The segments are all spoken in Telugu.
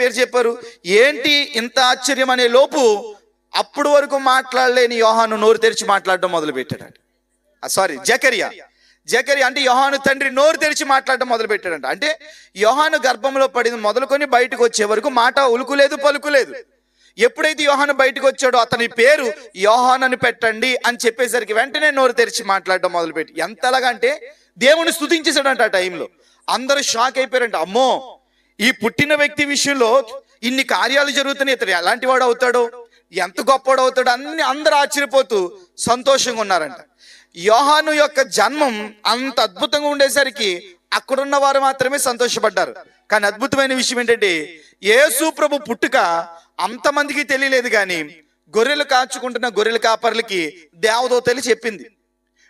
పేరు చెప్పారు. ఏంటి ఇంత ఆశ్చర్యం అనే లోపు అప్పుడు వరకు మాట్లాడలేని యోహాను నోరు తెరిచి మాట్లాడడం మొదలు పెట్టాడంట సారీ జకరియా. జకరియా అంటే యోహాను తండ్రి నోరు తెరిచి మాట్లాడడం మొదలు పెట్టాడంట అంటే యోహాను గర్భంలో పడింది మొదలుకొని బయటకు వచ్చే వరకు మాట ఉలుకులేదు పలుకులేదు. ఎప్పుడైతే యోహాను బయటకు వచ్చాడో అతని పేరు యోహాన్ అని పెట్టండి అని చెప్పేసరికి వెంటనే నోరు తెరిచి మాట్లాడడం మొదలుపెట్టి. ఎంతలాగంటే దేవుని స్థుతించేశాడంట ఆ టైంలో. అందరూ షాక్ అయిపోయారంట అమ్మో ఈ పుట్టిన వ్యక్తి విషయంలో ఇన్ని కార్యాలు జరుగుతున్నాయి. ఇతడు ఎలాంటి వాడు అవుతాడో? ఎంత గొప్పవాడు అవుతాడు? అన్ని అందరూ ఆశ్చర్యపోతూ సంతోషంగా ఉన్నారంట. యోహాను యొక్క జన్మం అంత అద్భుతంగా ఉండేసరికి అక్కడున్న వారు మాత్రమే సంతోషపడ్డారు. కానీ అద్భుతమైన విషయం ఏంటంటే యేసు ప్రభు పుట్టుక అంతమందికి తెలియలేదు కానీ గొర్రెలు కాచుకుంటున్న గొర్రెల కాపర్లకి దేవదూతలు చెప్పింది.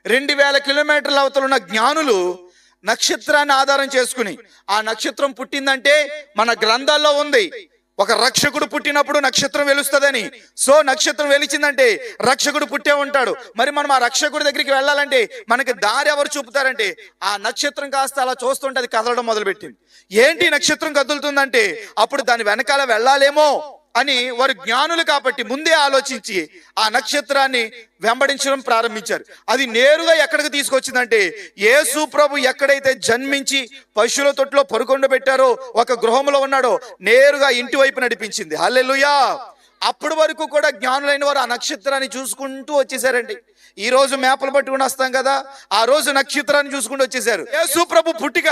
రెండు వేల కిలోమీటర్ల అవతల ఉన్న జ్ఞానులు నక్షత్రాన్ని ఆధారం చేసుకుని. ఆ నక్షత్రం పుట్టిందంటే మన గ్రంథాల్లో ఉంది. ఒక రక్షకుడు పుట్టినప్పుడు నక్షత్రం వెలుస్తుందని. సో నక్షత్రం వెలిచిందంటే రక్షకుడు పుట్టే ఉంటాడు. మరి మనం ఆ రక్షకుడి దగ్గరికి వెళ్ళాలంటే మనకి దారి ఎవరు చూపుతారంటే ఆ నక్షత్రం కాస్త అలా చూస్తుంటే అది కదలడం మొదలుపెట్టింది. ఏంటి నక్షత్రం కదులుతుందంటే అప్పుడు దాని వెనకాల వెళ్ళాలేమో? అని వారు జ్ఞానులు కాబట్టి ముందే ఆలోచించి ఆ నక్షత్రాన్ని వెంబడించడం ప్రారంభించారు. అది నేరుగా ఎక్కడికి తీసుకొచ్చిందంటే యేసు ప్రభు ఎక్కడైతే జన్మించి పశువుల తొట్లో పరుకొండ పెట్టారో ఒక గృహంలో ఉన్నాడో నేరుగా ఇంటి వైపు నడిపించింది. హల్లెలుయా! అప్పటి వరకు కూడా జ్ఞానులైన వారు ఆ నక్షత్రాన్ని చూసుకుంటూ వచ్చేసారండి. ఈ రోజు మేపలు పట్టుకుని వస్తాం కదా ఆ రోజు నక్షత్రాన్ని చూసుకుంటూ వచ్చేసారు. యేసు ప్రభు పుట్టిక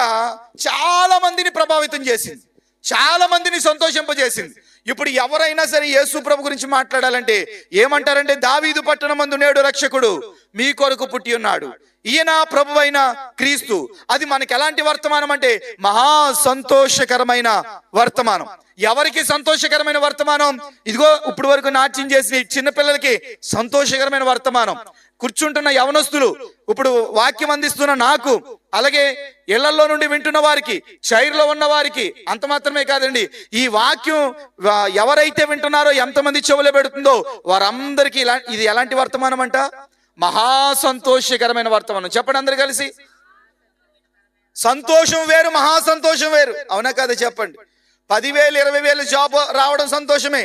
చాలా మందిని ప్రభావితం చేసింది. చాలా మందిని సంతోషింపజేసింది. ఇప్పుడు ఎవరైనా సరే యేసు ప్రభు గురించి మాట్లాడాలంటే ఏమంటారంటే దావీదు పట్టణమందు నేడు రక్షకుడు మీ కొరకు పుట్టి ఉన్నాడు. ఈయన ప్రభు అయిన క్రీస్తు. అది మనకి ఎలాంటి వర్తమానం అంటే మహా సంతోషకరమైన వర్తమానం. ఎవరికి సంతోషకరమైన వర్తమానం? ఇదిగో ఇప్పుడు వరకు నాట్యం చేసిన చిన్నపిల్లలకి సంతోషకరమైన వర్తమానం. కూర్చుంటున్న యవనస్తులు. ఇప్పుడు వాక్యం అందిస్తున్న నాకు అలాగే ఇళ్ళలో నుండి వింటున్న వారికి చైర్లో ఉన్న వారికి అంత మాత్రమే కాదండి. ఈ వాక్యం ఎవరైతే వింటున్నారో ఎంతమంది చెవులో పెడుతుందో వారందరికీ ఇలా ఇది ఎలాంటి వర్తమానం అంట? మహా సంతోషకరమైన వర్తమానం. చెప్పండి అందరు కలిసి. సంతోషం వేరు మహా సంతోషం వేరు. అవునా కాదు చెప్పండి. పదివేలు ఇరవై వేలు జాబ్ రావడం సంతోషమే.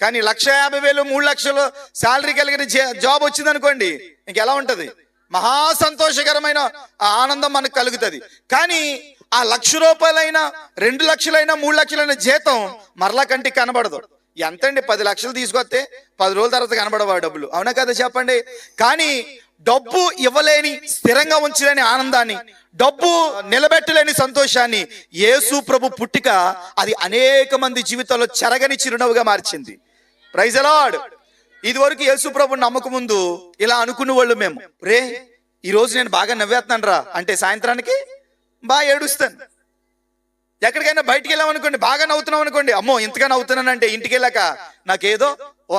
కానీ లక్ష యాభై వేలు మూడు లక్షలు శాలరీ కలిగిన జే- జాబ్ వచ్చింది అనుకోండి ఇంకెలా ఉంటుంది? మహా సంతోషకరమైన ఆ ఆనందం మనకు కలుగుతుంది. కానీ ఆ లక్ష రూపాయలైనా రెండు లక్షలైనా మూడు లక్షలైన జీతం మరలా కంటికి కనబడదు. ఎంతండి? పది లక్షలు తీసుకొస్తే పది రోజుల తర్వాత కనబడవా డబ్బులు. అవునా కదా చెప్పండి? కానీ డబ్బు ఇవ్వలేని స్థిరంగా ఉంచలేని ఆనందాన్ని డబ్బు నిలబెట్టలేని సంతోషాన్ని యేసు ప్రభు పుట్టిక అది అనేక మంది జీవితాల్లో చెరగని చిరునవ్వుగా మార్చింది. ప్రైజ్ అలాడ్ ఇది వరకు యేసు ప్రభు నమ్మక ముందు ఇలా అనుకునే వాళ్ళు మేము. రే ఈ రోజు నేను బాగా నవ్వేస్తున్నాను రా అంటే సాయంత్రానికి బాగా ఏడుస్తాను. ఎక్కడికైనా బయటికి వెళ్ళామనుకోండి బాగా నవ్వుతున్నాం అనుకోండి అమ్మో ఇంతగా నవ్వుతున్నానంటే ఇంటికి వెళ్ళాక నాకేదో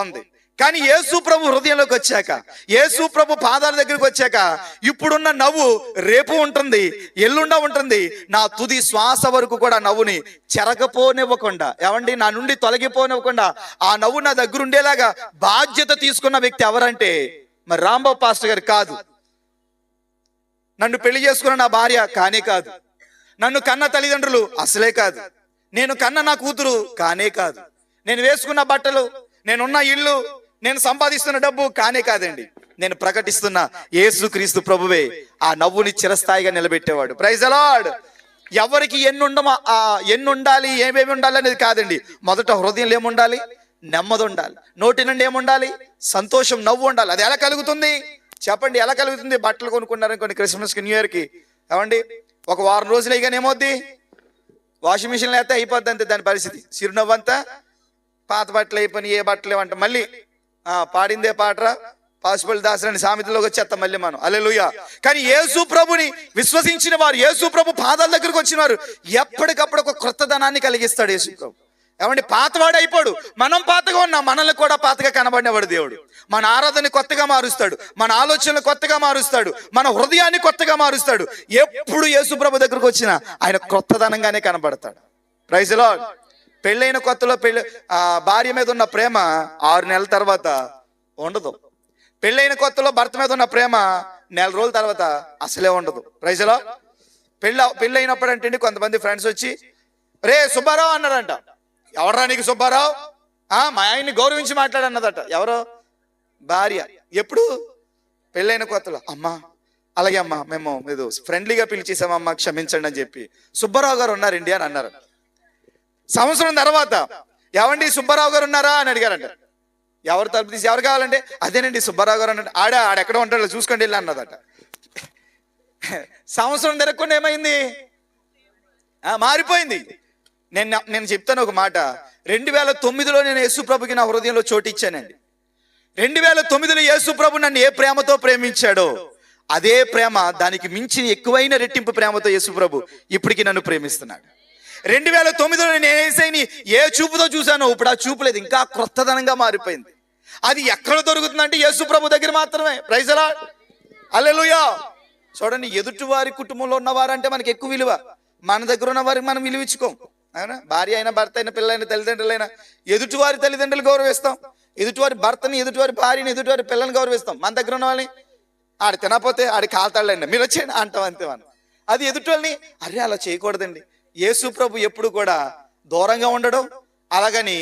ఉంది. కానీ యేసు ప్రభు హృదయంలోకి వచ్చాక యేసు ప్రభు పాదాల దగ్గరికి వచ్చాక ఇప్పుడున్న నవ్వు రేపు ఉంటుంది ఎల్లుండా ఉంటుంది. నా తుది శ్వాస వరకు కూడా నవ్వుని చెరగపోనివ్వకుండా ఏమండి? నా నుండి తొలగిపోనివ్వకుండా ఆ నవ్వు నా దగ్గర ఉండేలాగా బాధ్యత తీసుకున్న వ్యక్తి ఎవరంటే మరి రాంబాబు పాస్టర్ గారు కాదు. నన్ను పెళ్ళి చేసుకున్న నా భార్య కానే కాదు. నన్ను కన్న తల్లిదండ్రులు అసలే కాదు. నేను కన్న నా కూతురు కానే కాదు. నేను వేసుకున్న బట్టలు నేనున్న ఇల్లు నేను సంపాదిస్తున్న డబ్బు కానే కాదండి. నేను ప్రకటిస్తున్న యేసుక్రీస్తు ప్రభువే ఆ నవ్వుని చిరస్థాయిగా నిలబెట్టేవాడు. ప్రైజ్ అలాడ్ ఎవరికి ఎన్ని ఎన్నుండాలి ఎన్ని ఉండాలి ఏమేమి ఉండాలి అనేది కాదండి. మొదట హృదయంలో ఏముండాలి? నెమ్మది ఉండాలి. నోటి నుండి ఏముండాలి? సంతోషం నవ్వు ఉండాలి. అది ఎలా కలుగుతుంది? చెప్పండి ఎలా కలుగుతుంది? బట్టలు కొనుక్కున్నారనుకోండి క్రిస్మస్కి న్యూ ఇయర్కి. ఏమండి? ఒక వారం రోజులు అయ్యాక ఏమవుద్ది? వాషింగ్ మిషన్లో అయితే అయిపోద్ది అంతే దాని పరిస్థితి. చిరునవ్వు అంతా పాత బట్టలు అయిపోయి ఏ బట్టలు ఏమంట మళ్ళీ పాడిందే పాటరా? పాసిబుల్ దాసరని సామెతలోకి వచ్చేస్తాం మళ్ళీ మనం. అల్లెలుయ కానీ యేసు ప్రభుని విశ్వసించిన వారు యేసు ప్రభు పాదాల దగ్గరకు వచ్చిన వారు ఎప్పటికప్పుడు ఒక క్రొత్తదనాన్ని కలిగిస్తాడు యేసు ప్రభు. ఏమండి? పాతవాడు అయిపోడు. మనం పాతగా ఉన్నాం. మనల్ని కూడా పాతగా కనబడినవాడు దేవుడు. మన ఆరాధన కొత్తగా మారుస్తాడు. మన ఆలోచనలు కొత్తగా మారుస్తాడు. మన హృదయాన్ని కొత్తగా మారుస్తాడు. ఎప్పుడు యేసు ప్రభు దగ్గరకు వచ్చినా ఆయన క్రొత్తదనంగానే కనబడతాడు. Praise Lord. పెళ్ళైన కొత్తలో పెళ్ళి ఆ భార్య మీద ఉన్న ప్రేమ ఆరు నెలల తర్వాత ఉండదు. పెళ్ళైన కొత్తలో భర్త మీద ఉన్న ప్రేమ నెల రోజుల తర్వాత అసలే ఉండదు. ప్రైజ్లో పెళ్ళ పెళ్ళైనప్పుడు అంటే కొంతమంది ఫ్రెండ్స్ వచ్చి రే సుబ్బారావు అన్నారంట. ఎవడరా నీకు సుబ్బారావు? ఆ మా ఆయన్ని గౌరవించి మాట్లాడన్నదట. ఎవరో? భార్య. ఎప్పుడు? పెళ్ళైన కొత్తలో. అమ్మా అలాగే అమ్మా మేము మీరు ఫ్రెండ్లీగా పిలిచేసామమ్మా క్షమించండి అని చెప్పి సుబ్బారావు గారు ఉన్నారండి అని అన్నారు. సంవత్సరం తర్వాత ఎవండి సుబ్బారావు గారు ఉన్నారా? అని అడిగారంట. ఎవరు తలుపు తీసి ఎవరు కావాలంటే? అదేనండి సుబ్బారావు గారు అన్నాడు ఆడ ఆడెక్కడ ఉంటాడో చూసుకోండి వెళ్ళి అన్నదట. సంవత్సరం తిరగకుండా ఏమైంది? ఆ, మారిపోయింది. నేను నేను చెప్తాను ఒక మాట. రెండు వేల తొమ్మిదిలో నేను యేసుప్రభుకి నా హృదయంలో చోటు ఇచ్చానండి. రెండు వేల తొమ్మిదిలో యేసుప్రభు నన్ను ఏ ప్రేమతో ప్రేమించాడో అదే ప్రేమ దానికి మించిన ఎక్కువైన రెట్టింపు ప్రేమతో యేసుప్రభు ఇప్పటికీ నన్ను ప్రేమిస్తున్నాడు. రెండు వేల తొమ్మిదిలో నేను ఏసైని ఏ చూపుతో చూశానో ఇప్పుడు ఆ చూపు లేదు. ఇంకా క్రొత్తదనంగా మారిపోయింది. అది ఎక్కడ దొరుకుతుందంటే యేసుప్రభు దగ్గర మాత్రమే. ప్రైజలా అల్లెలుయా చూడండి ఎదుటి వారి కుటుంబంలో ఉన్నవారంటే మనకి ఎక్కువ విలువ. మన దగ్గర ఉన్న వారికి మనం విలువించుకోం అవునా? భార్య అయినా భర్త అయినా పిల్లలైన తల్లిదండ్రులైనా ఎదుటివారి తల్లిదండ్రులు గౌరవిస్తాం. ఎదుటివారి భర్తని ఎదుటివారి భార్యని ఎదుటివారి పిల్లల్ని గౌరవిస్తాం. మన దగ్గర ఉన్న వాళ్ళని ఆడు తినకపోతే ఆడి కాల్తాళ్ళండి మీరు వచ్చేయండి. అంటాం అంతే మనం. అది ఎదుటి వాళ్ళని అరే అలా చేయకూడదండి. యేసు ప్రభు ఎప్పుడు కూడా దూరంగా ఉండడం అలాగని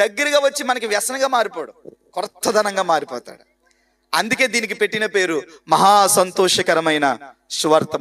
దగ్గరగా వచ్చి మనకి వ్యసనంగా మారిపోడు కొత్తదనంగా మారిపోతాడు. అందుకే దీనికి పెట్టిన పేరు మహా సంతోషకరమైన సువార్త.